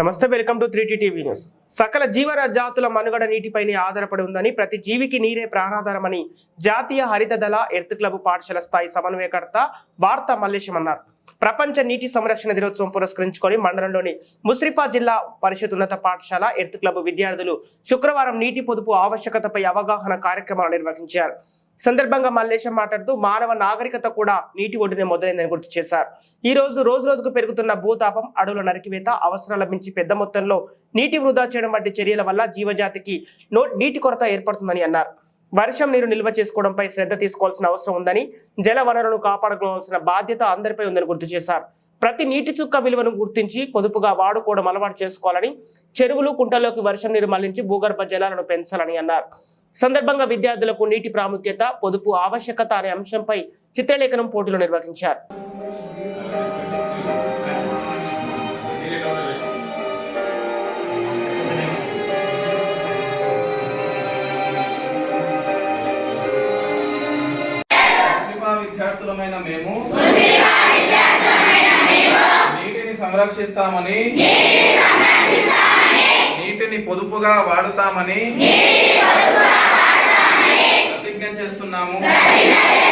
నమస్తే welcome to three TV news. సకల జీవన జాతుల మనుగడ నీటిపైనే ఆధారపడి ఉందని ప్రతి జీవికి నీరే ప్రాణాధారమని జాతీయ హరిత దళ ఎర్త్ క్లబ్ పాఠశాల స్థాయి సమన్వయకర్త వార్తా మల్లేశం అన్నారు. ప్రపంచ నీటి సంరక్షణ దినోత్సవం పురస్కరించుకొని మండలంలోని ముస్రిఫా జిల్లా పరిషత్ ఉన్నత పాఠశాల ఎర్త్ క్లబ్ విద్యార్థులు శుక్రవారం నీటి పొదుపు ఆవశ్యకతపై అవగాహన కార్యక్రమాలు నిర్వహించారు. సందర్భంగా మల్లేశం మాట్లాడుతూ మానవ నాగరికత కూడా నీటి ఒడ్డునే మొదలైందని గుర్తు చేశారు. ఈ రోజు రోజు రోజుకు పెరుగుతున్న భూతాపం అడవుల నరికివేత అవసరాల మించి పెద్ద మొత్తంలో నీటి వృధా చేయడం వంటి చర్యల వల్ల జీవజాతికి నో నీటి కొరత ఏర్పడుతుందని అన్నారు. వర్షం నీరు నిల్వ చేసుకోవడంపై శ్రద్ధ తీసుకోవాల్సిన అవసరం ఉందని జల వనరులను కాపాడుకోవాల్సిన బాధ్యత అందరిపై ఉందని గుర్తు చేశారు. ప్రతి నీటి చుక్క విలువను గుర్తించి పొదుపుగా వాడుకోవడం అలవాటు చేసుకోవాలని చెరువులు కుంటల్లోకి వర్షం నీరు మళ్ళించి భూగర్భ జలాలను పెంచాలని అన్నారు. సందర్భంగా విద్యార్థులకు నీటి ప్రాముఖ్యత పొదుపు ఆవశ్యకత అనే అంశంపై చిత్రలేఖనం పోటీలు నిర్వహించారు. ముస్లిమా విద్యార్థులమైన మేము నీటిని సంరక్షిస్తామని పొదుపుగా వాడుతామని. ప్రతిజ్ఞ చేస్తున్నాము.